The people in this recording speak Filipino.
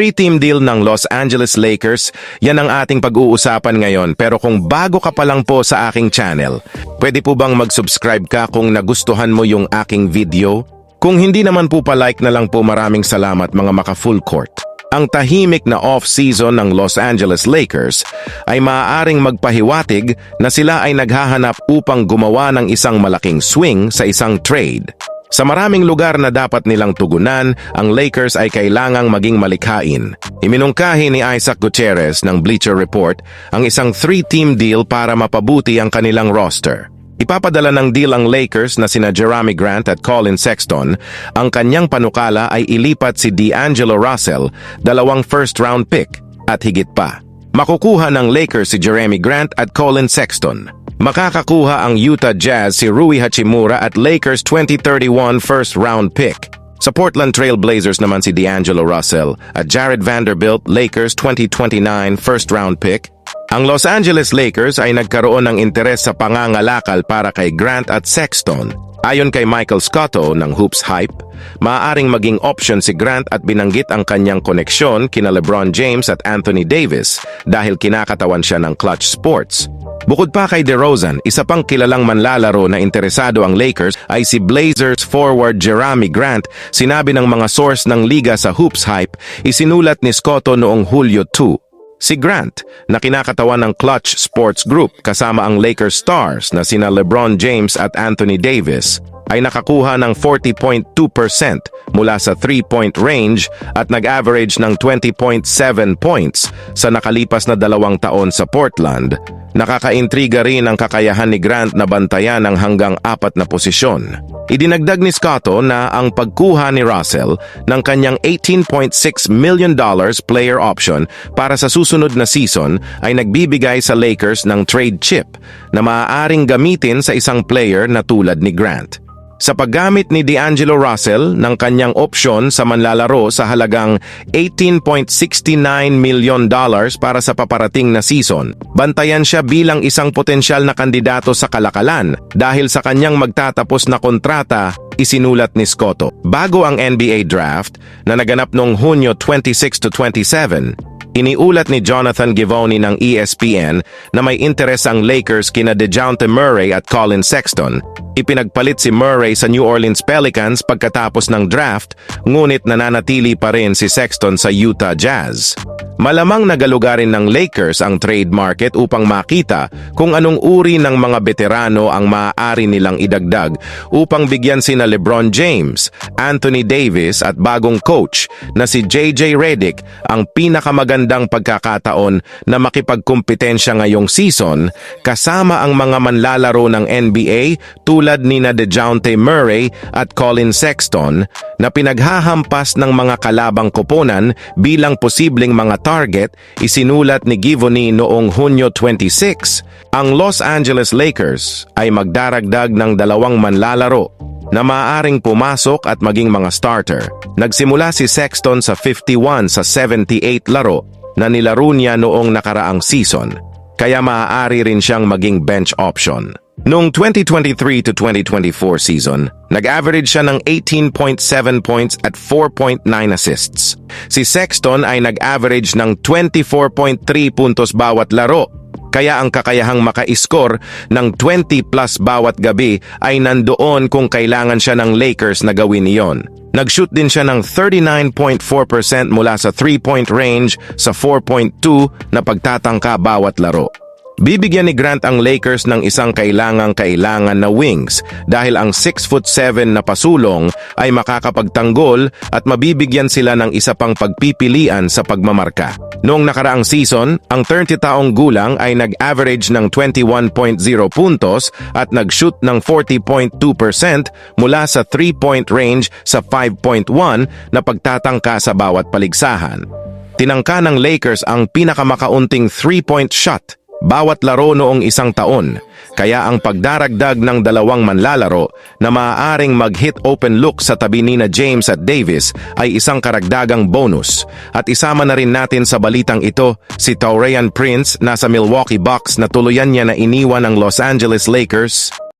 three-team deal ng Los Angeles Lakers, yan ang ating pag-uusapan ngayon. Pero kung bago ka pa lang po sa aking channel, pwede po bang mag-subscribe ka kung nagustuhan mo yung aking video? Kung hindi naman po pa-like na lang po maraming salamat mga maka-full court. Ang tahimik na off-season ng Los Angeles Lakers ay maaaring magpahiwatig na sila ay naghahanap upang gumawa ng isang malaking swing sa isang trade. Sa maraming lugar na dapat nilang tugunan, ang Lakers ay kailangang maging malikhain. Iminungkahi ni Isaac Gutierrez ng Bleacher Report ang isang three-team deal para mapabuti ang kanilang roster. Ipapadala ng deal ang Lakers na sina Jeremy Grant at Colin Sexton. Ang kanyang panukala ay ilipat si D'Angelo Russell, dalawang first-round pick, at higit pa. Makukuha ng Lakers si Jeremy Grant at Colin Sexton. Makakakuha ang Utah Jazz si Rui Hachimura at Lakers 2031 first round pick. Sa Portland Trail Blazers naman si D'Angelo Russell at Jared Vanderbilt Lakers 2029 first round pick. Ang Los Angeles Lakers ay nagkaroon ng interes sa pangangalakal para kay Grant at Sexton. Ayon kay Michael Scotto ng Hoops Hype, maaaring maging option si Grant at binanggit ang kanyang koneksyon kina LeBron James at Anthony Davis dahil kinakatawan siya ng clutch sports. Bukod pa kay DeRozan, isa pang kilalang manlalaro na interesado ang Lakers ay si Blazers forward Jeremy Grant. Sinabi ng mga source ng liga sa Hoops Hype, isinulat ni Scotto noong Hulyo 2. Si Grant, na kinakatawan ng Clutch Sports Group kasama ang Lakers stars na sina LeBron James at Anthony Davis, ay nakakuha ng 40.2% mula sa 3-point range at nag-average ng 20.7 points sa nakalipas na dalawang taon sa Portland. Nakakaintriga rin ang kakayahan ni Grant na bantayan ang hanggang apat na posisyon. Idinagdag ni Scotto na ang pagkuha ni Russell ng kanyang $18.6 million player option para sa susunod na season ay nagbibigay sa Lakers ng trade chip na maaaring gamitin sa isang player na tulad ni Grant sa paggamit ni D'Angelo Russell ng kanyang opsyon sa manlalaro sa halagang 18.69 million dollars para sa paparating na season. Bantayan siya bilang isang potensyal na kandidato sa kalakalan dahil sa kanyang magtatapos na kontrata isinulat ni Scotto. Bago ang NBA draft na naganap noong Hunyo 26 to 27, Iniulat ni Jonathan Givoni ng ESPN na may interes ang Lakers kina DeJounte Murray at Colin Sexton. Ipinagpalit si Murray sa New Orleans Pelicans pagkatapos ng draft, ngunit nananatili pa rin si Sexton sa Utah Jazz. Malamang nagalugarin ng Lakers ang trade market upang makita kung anong uri ng mga veterano ang maaari nilang idagdag upang bigyan sina LeBron James, Anthony Davis at bagong coach na si JJ Redick ang pinakamagandang pagkakataon na makipagkumpetensya ngayong season kasama ang mga manlalaro ng NBA tulad ni na DeJounte Murray at Colin Sexton na pinaghahampas ng mga kalabang koponan bilang posibleng mga target, isinulat ni Givoni noong Hunyo 26. Ang Los Angeles Lakers ay magdaragdag ng dalawang manlalaro na maaaring pumasok at maging mga starter. Nagsimula si Sexton sa 51 sa 78 laro na nilaro niya noong nakaraang season, kaya maaari rin siyang maging bench option. Noong 2023 to 2024 season, nag-average siya ng 18.7 points at 4.9 assists. Si Sexton ay nag-average ng 24.3 puntos bawat laro, kaya ang kakayahang maka-score ng 20 plus bawat gabi ay nandoon kung kailangan siya ng Lakers na gawin iyon. Nag-shoot din siya ng 39.4% mula sa 3-point range sa 4.2 na pagtatangka bawat laro. Bibigyan ni Grant ang Lakers ng isang kailangang-kailangan na wings dahil ang 6'7 na pasulong ay makakapagtanggol at mabibigyan sila ng isa pang pagpipilian sa pagmamarka. Noong nakaraang season, ang 30 taong gulang ay nag-average ng 21.0 puntos at nag-shoot ng 40.2% mula sa 3-point range sa 5.1 na pagtatangka sa bawat paligsahan. Tinangka ng Lakers ang pinakamakaunting 3-point shot bawat laro noong isang taon, kaya ang pagdaragdag ng dalawang manlalaro na maaaring mag-hit open look sa tabi ni na James at Davis ay isang karagdagang bonus. At isama na rin natin sa balitang ito si Taurian Prince na sa Milwaukee Bucks na tuluyan niya na iniwan ng Los Angeles Lakers